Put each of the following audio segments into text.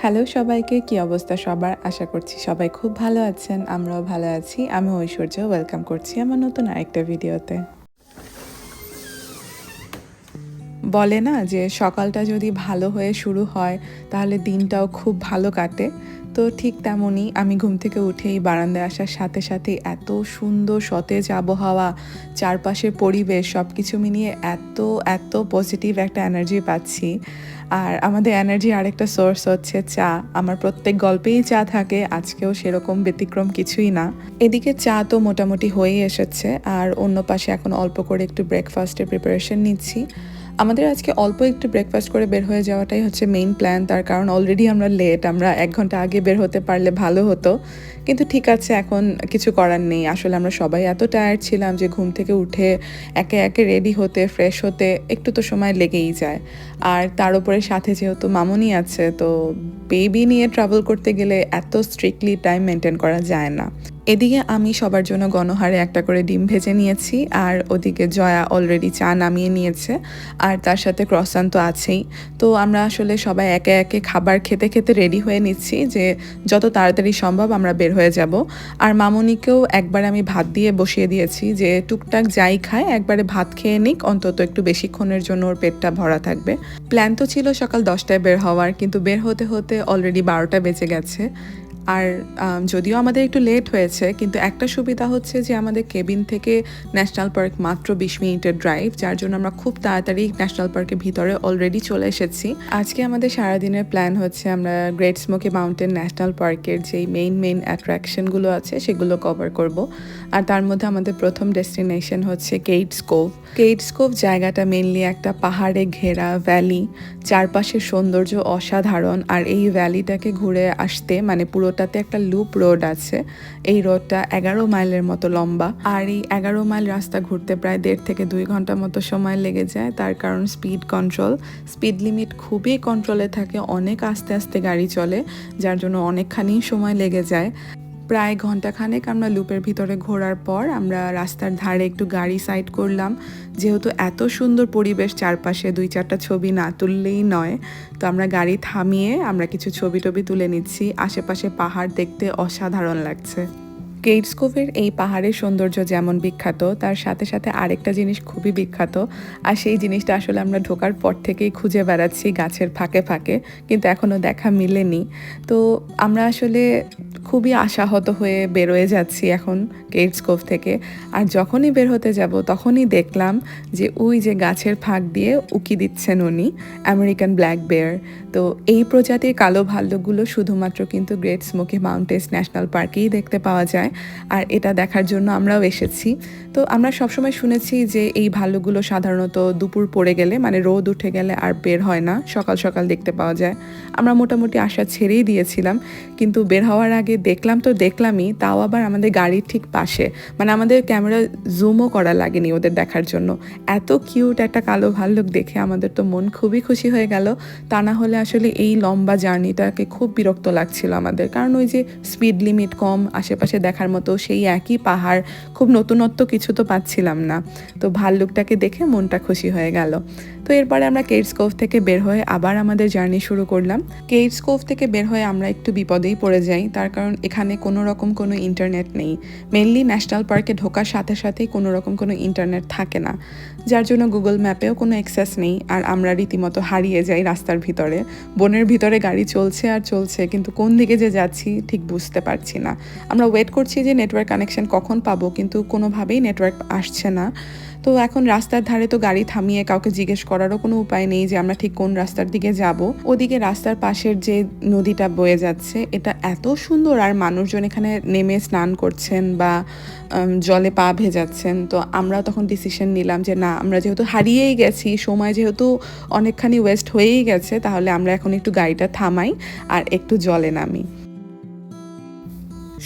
Hello সবাইকে, কি অবস্থা সবার? আশা করছি সবাই খুব ভালো আছেন, আমরাও ভালো আছি। আমি ঐশ্বর্য ওয়েলকাম করছি আমার নতুন আরেকটা ভিডিওতে বলে না যে সকালটা যদি ভালো হয়ে শুরু হয়, তাহলে দিনটাও খুব ভালো কাটে। তো ঠিক তেমনই আমি ঘুম থেকে উঠেই বারান্দায় আসার সাথে সাথে এত সুন্দর সতেজ আবহাওয়া, চারপাশের পরিবেশ সব কিছু মিলিয়ে এত এত পজিটিভ একটা এনার্জি পাচ্ছি। আর আমাদের এনার্জি আরেকটা সোর্স হচ্ছে চা। আমার প্রত্যেক গল্পেই চা থাকে, আজকেও সেরকম ব্যতিক্রম কিছুই না। এদিকে চা তো মোটামুটি হয়েই এসেছে, আর অন্য পাশে এখন অল্প করে একটু ব্রেকফাস্টের প্রিপারেশন নিচ্ছি। আমাদের আজকে অল্প একটু ব্রেকফাস্ট করে বের হয়ে যাওয়াটাই হচ্ছে মেইন প্ল্যান তার কারণ অলরেডি আমরা লেট আমরা এক ঘণ্টা আগে বের হতে পারলে ভালো হতো। কিন্তু ঠিক আছে, এখন কিছু করার নেই। আসলে আমরা সবাই এত টায়ার্ড ছিলাম যে ঘুম থেকে উঠে একে একে রেডি হতে ফ্রেশ হতে একটু তো সময় লেগেই যায়। আর তার উপরে সাথে যেহেতু মামনি আছে, তো বেবি নিয়ে ট্রাভেল করতে গেলে এত স্ট্রিক্টলি টাইম মেনটেন করা যায় না। এদিকে আমি সবার জন্য গণহারে একটা করে ডিম ভেজে নিয়েছি, আর ওদিকে জয়া অলরেডি চা নামিয়ে নিয়েছে, আর তার সাথে ক্রসান তো আছেই। তো আমরা আসলে সবাই একে একে খাবার খেতে খেতে রেডি হয়ে নিচ্ছি যে যত তাড়াতাড়ি সম্ভব আমরা বের হয়ে যাব। আর মামনিকেও একবার আমি ভাত দিয়ে বসিয়ে দিয়েছি যে টুকটাক যাই খায়, একবারে ভাত খেয়ে নিক, অন্তত একটু বেশিক্ষণের জন্য ওর পেটটা ভরা থাকবে। প্ল্যান তো ছিল সকাল দশটায় বের হওয়ার, কিন্তু বের হতে হতে অলরেডি বারোটা বেজে গেছে। আর যদিও আমাদের একটু লেট হয়েছে, কিন্তু একটা সুবিধা হচ্ছে যে আমাদের কেবিন থেকে ন্যাশনাল পার্ক মাত্র বিশ মিনিটের ড্রাইভ যার জন্য আমরা খুব তাড়াতাড়ি ন্যাশনাল পার্কের ভিতরে অলরেডি চলে এসেছি। আজকে আমাদের সারাদিনের প্ল্যান হচ্ছে আমরা গ্রেট স্মোকি মাউন্টেন ন্যাশনাল পার্কের যেই মেইন মেইন অ্যাট্রাকশনগুলো আছে, সেগুলো কভার করব। আর তার মধ্যে আমাদের প্রথম ডেস্টিনেশন হচ্ছে কেইটস কোভ কেইটস কোভ জায়গাটা মেইনলি একটা পাহাড়ে ঘেরা ভ্যালি চারপাশের সৌন্দর্য অসাধারণ, আর এই ভ্যালিটাকে ঘুরে আসতে মানে পুরোটাতে একটা লুপ রোড আছে। এই রোডটা এগারো মাইলের মতো লম্বা। আর এই এগারো মাইল রাস্তা ঘুরতে প্রায় দেড় থেকে দুই ঘণ্টা মতো সময় লেগে যায়, তার কারণ স্পিড কন্ট্রোল স্পিড লিমিট খুবই কন্ট্রোলে থাকে, অনেক আস্তে আস্তে গাড়ি চলে, যার জন্য অনেকখানি সময় লেগে যায়। প্রায় ঘন্টাখানেক আমরা লুপের ভিতরে ঘোরার পর আমরা রাস্তার ধারে একটু গাড়ি সাইড করলাম। যেহেতু এত সুন্দর পরিবেশ চারপাশে দুই চারটা ছবি না তুললেই নয়, তো আমরা গাড়ি থামিয়ে আমরা কিছু ছবি টবি তুলে নিচ্ছি। আশেপাশে পাহাড় দেখতে অসাধারণ লাগছে। কেটসকোভের এই পাহাড়ের সৌন্দর্য যেমন বিখ্যাত, তার সাথে সাথে আরেকটা জিনিস খুবই বিখ্যাত। আর সেই জিনিসটা আসলে আমরা ঢোকার পর থেকেই খুঁজে বেড়াচ্ছি গাছের ফাঁকে ফাঁকে, কিন্তু এখনও দেখা মিলেনি। তো আমরা আসলে খুবই আশাহত হয়ে বেরোয় যাচ্ছি এখন কেটসকোভ থেকে। আর যখনই বের হতে যাব, তখনই দেখলাম যে ওই যে গাছের ফাঁক দিয়ে উকি দিচ্ছেন উনি, আমেরিকান ব্ল্যাক বেয়ার। তো এই প্রজাতির কালো ভাল্লুকগুলো শুধুমাত্র কিন্তু গ্রেট স্মোকি মাউন্টেন্স ন্যাশনাল পার্কেই দেখতে পাওয়া যায়। আর এটা দেখার জন্য আমরাও এসেছি। তো আমরা সবসময় শুনেছি যে এই ভাল্লুকগুলো সাধারণত দুপুর পড়ে গেলে মানে রোদ উঠে গেলে আর বের হয় না, সকাল সকাল দেখতে পাওয়া যায়। আমরা মোটামুটি আশা ছেড়েই দিয়েছিলাম, কিন্তু বের হওয়ার আগে দেখলাম তো দেখলামই, তাও আবার আমাদের গাড়ির ঠিক পাশে মানে আমাদের ক্যামেরা জুমও করা লাগেনি ওদের দেখার জন্য। এত কিউট একটা কালো ভাল্লুক দেখে আমাদের তো মন খুবই খুশি হয়ে গেল। তা না হলে আসলে এই লম্বা জার্নিটাকে খুব বিরক্ত লাগছিল আমাদের, কারণ ওই যে স্পিড লিমিট কম, আশেপাশে দেখার মতো সেই একই পাহাড়, খুব নতুনত্ব কিছু তো পাচ্ছিলাম না। তো ভাল্লুকটাকে দেখে মনটা খুশি হয়ে গেল। তো এরপরে আমরা কেটস কোভ থেকে বের হয়ে আবার আমাদের জার্নি শুরু করলাম। কেটস কোভ থেকে বের হয়ে আমরা একটু বিপদেই পড়ে যাই, তার কারণ এখানে কোনো রকম কোনো ইন্টারনেট নেই। মেনলি ন্যাশনাল পার্কে ঢোকার সাথে সাথেই কোনো রকম কোনো ইন্টারনেট থাকে না। যার জন্য গুগল ম্যাপেও কোনো অ্যাক্সেস নেই, আর আমরা রীতিমতো হারিয়ে যাই রাস্তার ভিতরে। বনের ভিতরে গাড়ি চলছে আর চলছে, কিন্তু কোন দিকে যে যাচ্ছি ঠিক বুঝতে পারছি না। আমরা ওয়েট করছি যে নেটওয়ার্ক কানেকশন কখন পাবো, কিন্তু কোনোভাবেই নেটওয়ার্ক আসছে না। তো এখন রাস্তার ধারে তো গাড়ি থামিয়ে কাউকে জিজ্ঞেস করারও কোনো উপায় নেই যে আমরা ঠিক কোন রাস্তার দিকে যাব। ওদিকে রাস্তার পাশের যে নদীটা বয়ে যাচ্ছে, এটা এত সুন্দর আর মানুষজন এখানে নেমে স্নান করছেন বা জলে পা ভেজাচ্ছেন। তো আমরা তখন ডিসিশন নিলাম যে না, আমরা যেহেতু হারিয়েই গেছি, সময় যেহেতু অনেকখানি ওয়েস্ট হয়েই গেছে, তাহলে আমরা এখন একটু গাড়িটা থামাই আর একটু জলে নামি।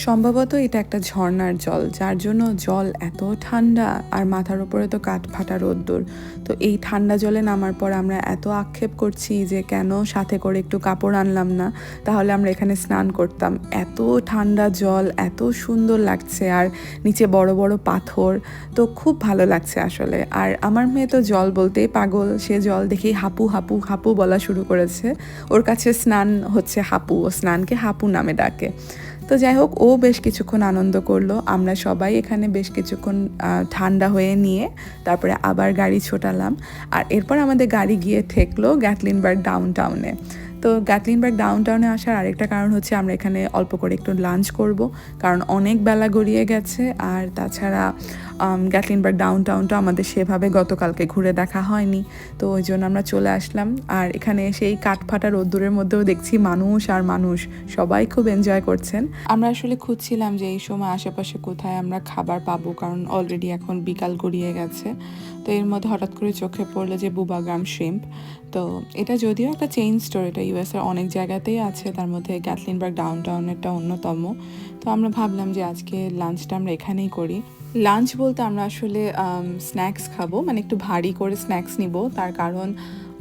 সম্ভবত এটা একটা ঝর্ণার জল, যার জন্য জল এত ঠান্ডা আর মাথার উপরে তো কাঠ ফাটা রোদ্দুর। তো এই ঠান্ডা জলে নামার পর আমরা এত আক্ষেপ করছি যে কেন সাথে করে একটু কাপড় আনলাম না? তাহলে আমরা এখানে স্নান করতাম। এত ঠান্ডা জল, এত সুন্দর লাগছে আর নিচে বড় বড় পাথর, তো খুব ভালো লাগছে আসলে। আর আমার মেয়ে তো জল বলতেই পাগল, সে জল দেখেই হাপু হাপু হাপু বলা শুরু করেছে। ওর কাছে স্নান হচ্ছে হাপু, ও স্নানকে হাপু নামে ডাকে। তো যাই হোক, ও বেশ কিছুক্ষণ আনন্দ করল। আমরা সবাই এখানে বেশ কিছুক্ষণ ঠান্ডা হয়ে নিয়ে তারপরে আবার গাড়ি ছোটালাম। আর এরপর আমাদের গাড়ি গিয়ে ঠেকলো গ্যাটলিনবার্গ ডাউন টাউনে তো গ্যাটলিনবার্গ ডাউন টাউনে আসার আরেকটা কারণ হচ্ছে আমরা এখানে অল্প করে একটু লাঞ্চ করব। কারণ অনেক বেলা গড়িয়ে গেছে আর তাছাড়া গ্যাটলিনবার্গ ডাউন টাউনটা আমাদের সেভাবে গতকালকে ঘুরে দেখা হয়নি। তো ওই জন্য আমরা চলে আসলাম। আর এখানে সেই কাঠফাটা রোদ্দুরের মধ্যেও দেখছি মানুষ আর মানুষ। সবাই খুব এনজয় করছেন। আমরা আসলে খুঁজছিলাম যে এই সময় আশেপাশে কোথায় আমরা খাবার পাবো, কারণ অলরেডি এখন বিকাল গড়িয়ে গেছে। তো এর মধ্যে হঠাৎ করে চোখে পড়ল যে বুবাগ্রাম শ্রিম্প তো এটা যদিও একটা চেইন স্টোর এটা ইউএসের অনেক জায়গাতেই আছে, তার মধ্যে গ্যাটলিনবার্গ ডাউন টাউনেরটা অন্যতম। তো আমরা ভাবলাম যে আজকে লাঞ্চটা আমরা এখানেই করি। লাঞ্চ বলতে আমরা আসলে স্ন্যাক্স খাব মানে একটু ভারী করে স্ন্যাক্স নিব, তার কারণ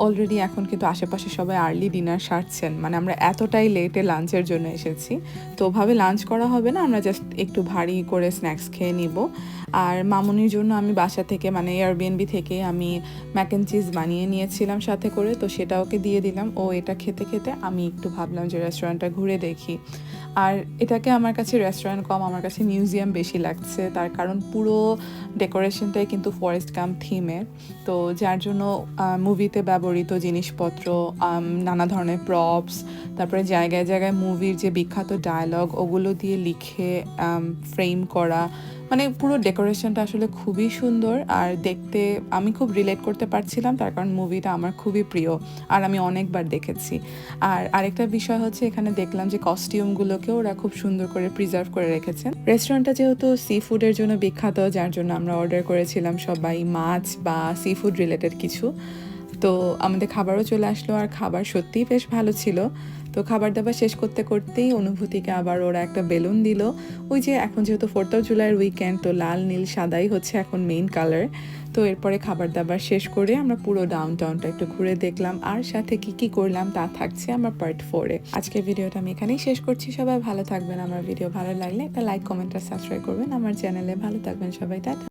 অলরেডি এখন কিন্তু আশেপাশে সবাই আর্লি ডিনার সারছেন। মানে আমরা এতটাই লেটে লাঞ্চের জন্য এসেছি। তো ওভাবে লাঞ্চ করা হবে না, আমরা জাস্ট একটু ভারী করে স্ন্যাক্স খেয়ে নিব। আর মামুনির জন্য আমি বাসা থেকে মানে এয়ারবিএনবি থেকে আমি ম্যাক অ্যান্ড চিজ বানিয়ে নিয়েছিলাম সাথে করে, তো সেটা ওকে দিয়ে দিলাম। ও এটা খেতে খেতে আমি একটু ভাবলাম যে রেস্টুরেন্টটা ঘুরে দেখি। আর এটাকে আমার কাছে রেস্টুরেন্ট কম, আমার কাছে মিউজিয়াম বেশি লাগছে। তার কারণ পুরো ডেকোরেশনটাই কিন্তু ফরেস্ট কাম থিমের তো যার জন্য মুভিতে ব্যবহৃত জিনিসপত্র নানা ধরনের প্রপস তারপরে জায়গায় জায়গায় মুভির যে বিখ্যাত ডায়লগ ওগুলো দিয়ে লিখে ফ্রেম করা মানে পুরো ডেকোরেশনটা আসলে খুবই সুন্দর। আর দেখতে, আমি খুব রিলেট করতে পারছিলাম, তার কারণ মুভিটা আমার খুবই প্রিয়, আর আমি অনেকবার দেখেছি। আর আরেকটা বিষয় হচ্ছে, এখানে দেখলাম যে কস্টিউমগুলোকেও ওরা খুব সুন্দর করে প্রিজার্ভ করে রেখেছেন। রেস্টুরেন্টটা যেহেতু সি ফুডের জন্য বিখ্যাত, যার জন্য আমরা অর্ডার করেছিলাম সবাই মাছ বা সি ফুড রিলেটেড কিছু। তো আমাদের খাবারও চলে আসলো আর খাবার সত্যিই বেশ ভালো ছিল। তো খাবার দাবার শেষ করতে করতেই অনুভূতিকে আবার ওরা একটা বেলুন দিল। ওই যে এখন যেহেতু ফোর্থ অফ জুলাইয়ের উইকেন্ড তো লাল, নীল, সাদাই হচ্ছে এখন মেইন কালার তো এরপরে খাবার দাবার শেষ করে আমরা পুরো ডাউন টাউনটা একটু ঘুরে দেখলাম। আর সাথে কি কি করলাম তা থাকছে আমার পার্ট ফোরে আজকের ভিডিওটা আমি এখানেই শেষ করছি। সবাই ভালো থাকবেন। আমার ভিডিও ভালো লাগলে একটা লাইক কমেন্ট আর সাবস্ক্রাইব করবেন। আমার চ্যানেলে ভালো থাকবেন সবাই। টাটা।